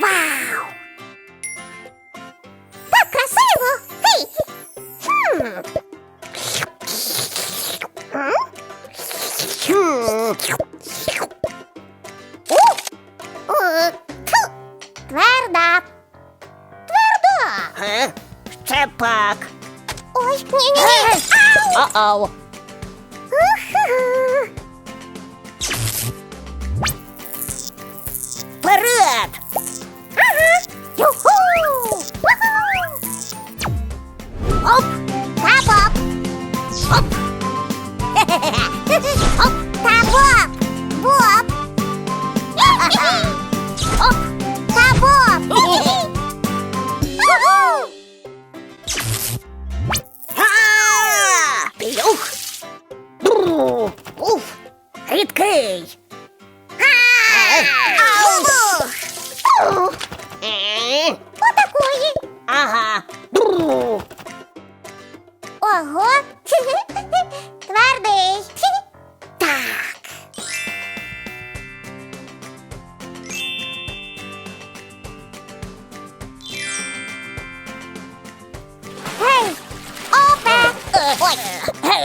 Вау! Так красиво! Хей! Хм. О! О, тьфу! Тверда! Тверда! Е? Ще пак. Ой, ні-ні-ні! Ау! О-оу.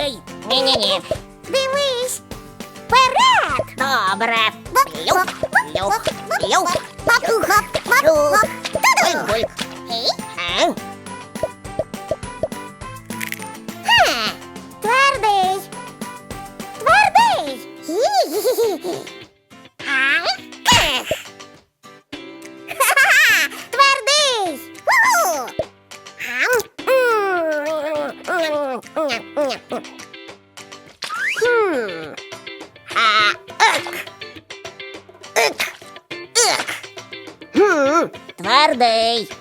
Гей! Ні-ні-ні! Дивись! Вперед! Добре! Люк, люк, люк. Папуга! папуга. Папуга! Бульк! Гей! Твердий.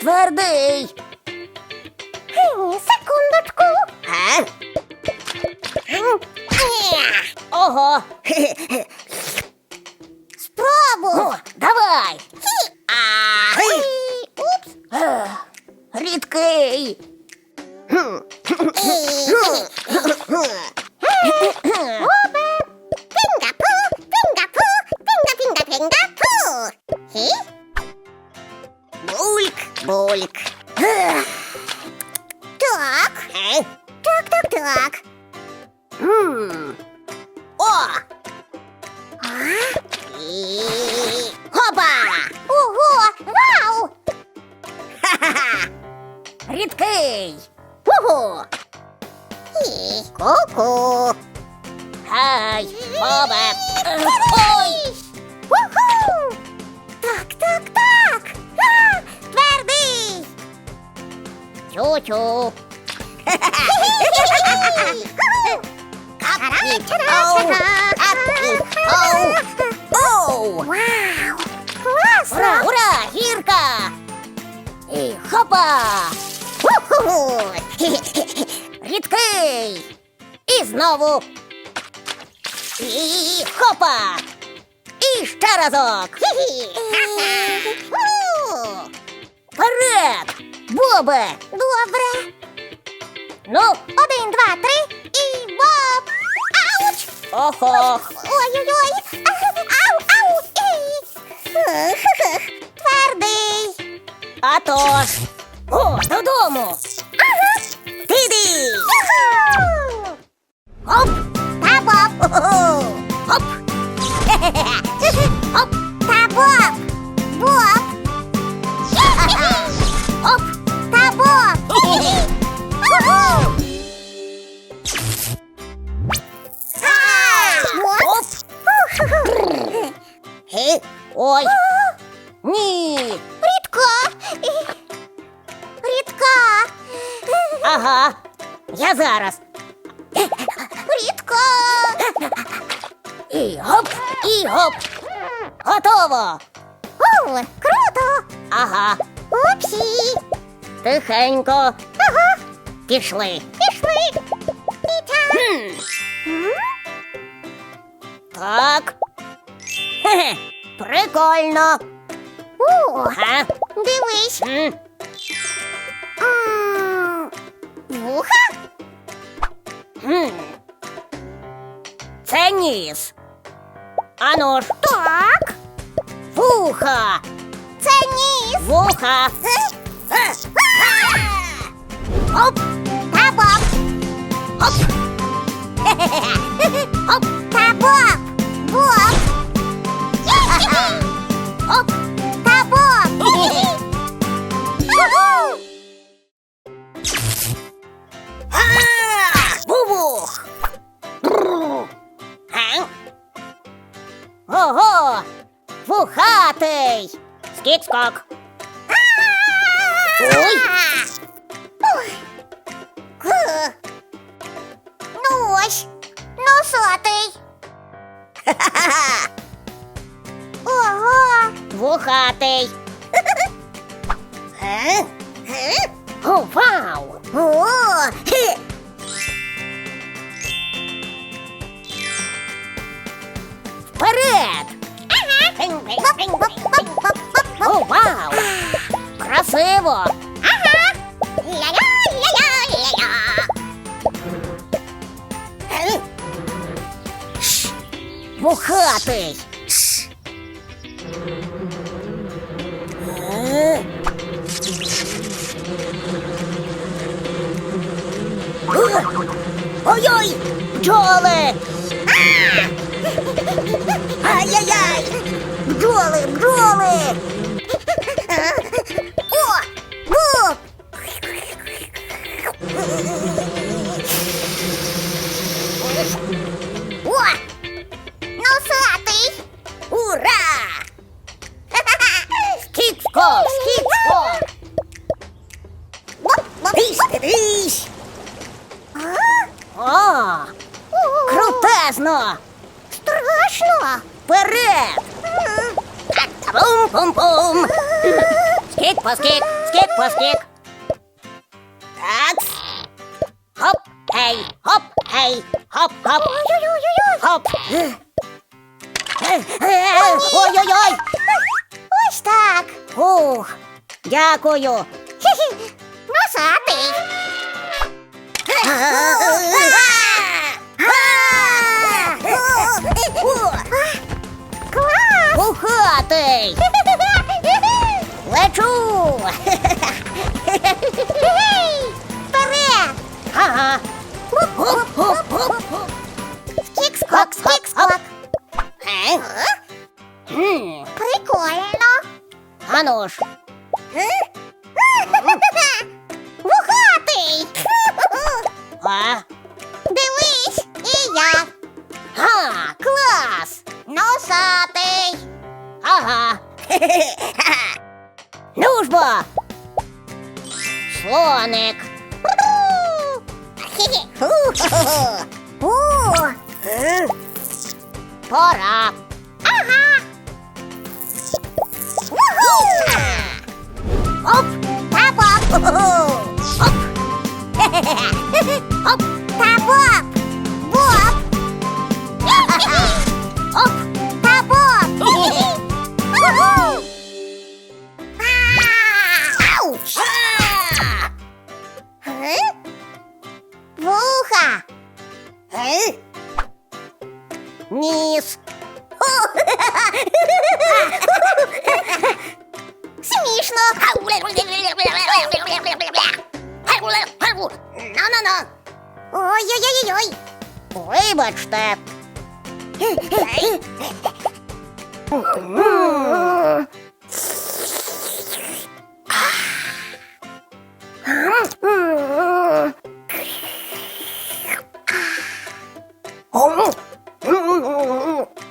Твердий. Ні, Секундочку! А? Ого. Спробуй! О, давай. Ха-ха-ха! Рідкий! І... Ку-ку! Хай, Бобе! Ой! Уху! Так, так, так! Ха! Твердий! Чу-чу! Оу! Капки! Оу! Оу! Уху! Рідкий! І знову! І хопа! І ще разок! Вперед! Бобе! Добре! Ну, Один, два, три і боп! Ауч! охох! Ой-ой-ой! Ау, ау! Твердий! А то ж! О, додому! Ага! Юху! Оп! Та боп! Оп! Оп! Та боп! Боп! І гоп! І гоп! Готово! О, круто! Ага! Упсі! Тихенько! Ага, Пішли! пішли! Пітя! Хм. М? Так. Хе-хе. Прикольно. О, Га? дивись! М. М, Вуха? Хм. Це ніс. Ану ж, Так. вуха, Це ніс. вуха. Оп. Та боб. Оп. Оп. Та боб. Боб. Скік-скок. Ой. Ну ось, носатий. Ого. Вухатий. Е? О, вау! О. Вперед! О, вау! Красиво! Ага. Ля-ля-ля-ля-ля-ля. Е? Вухатий! Е? Ой-ой! Бджоли! Ай-яй-яй! Бджоли, бджоли! Крутезно! Страшно! Вперед! Пум-пум-пум! Скік по скік, скік по скік. Так. Хоп, ей, хоп, ей, хоп, хоп. Ой-ой-ой-ой! Хоп. Ой-ой-ой. Ось так! Ух, дякую. Хі-хі! Носатий! Пухатий. Лечу. Вперед! Ага. Скік-скок, скік-скок! Е? Прикольно! Ану ж. О! Пора. Ага! Вуху! Оп. Та-боб! Оп. Оп! Та-боб! Боб! Вибачте.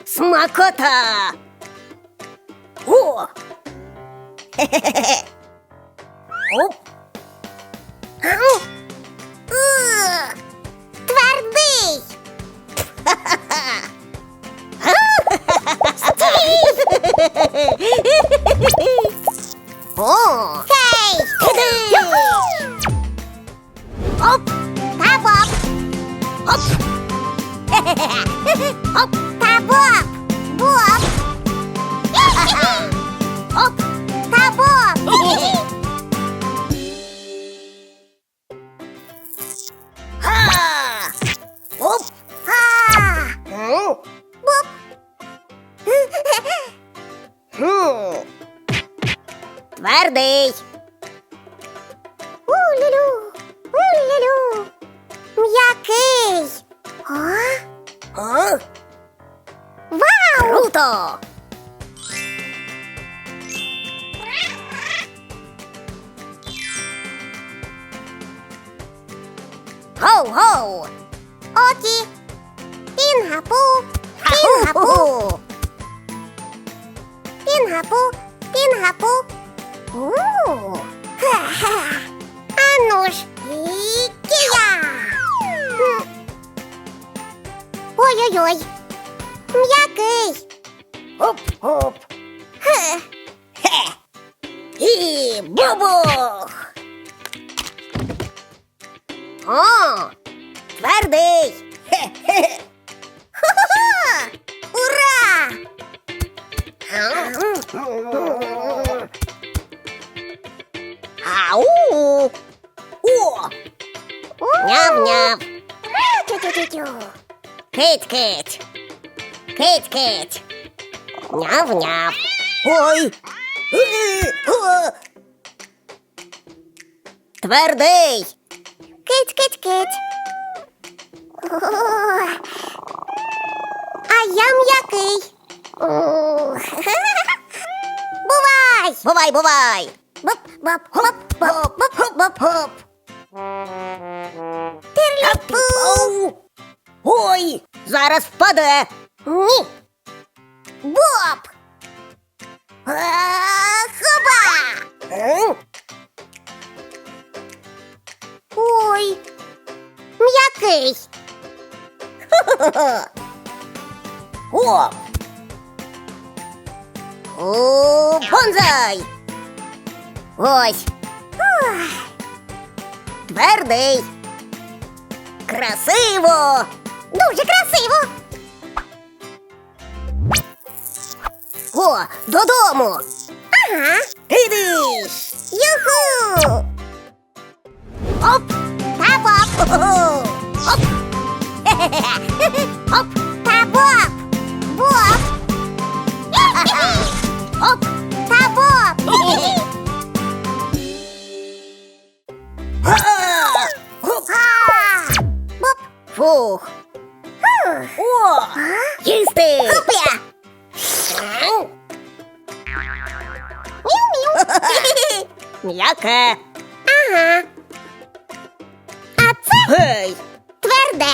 Смакота. О! Оп. Ау! Ho ho! Oki! Pin hapu! Pin hapu! Pin hapu! Pin hapu! Ooh! Ау. О, няв-няв. Кить-кить. Кить-кить. Няв-няв. Ой. Твердий. Кить, кить, кить. А я м'який. Бувай! Бувай, бувай. Боп, боп, боп, боп, боп, боп, боп. Хоп. Тирліпу. Ау. Ой, зараз впаде. Ні. Боп. А, Хоба! Ой. М'який. О. О, бонзай. Ось. Твердий. Красиво. Дуже красиво. О, додому. Ага. Іди. Юху. Оп. Та боп. Хо-хо. Оп. Оп. Фух. О! Їсти! Хопля! Мяу-мяу. М'яке. Ага. А це Гей! тверде.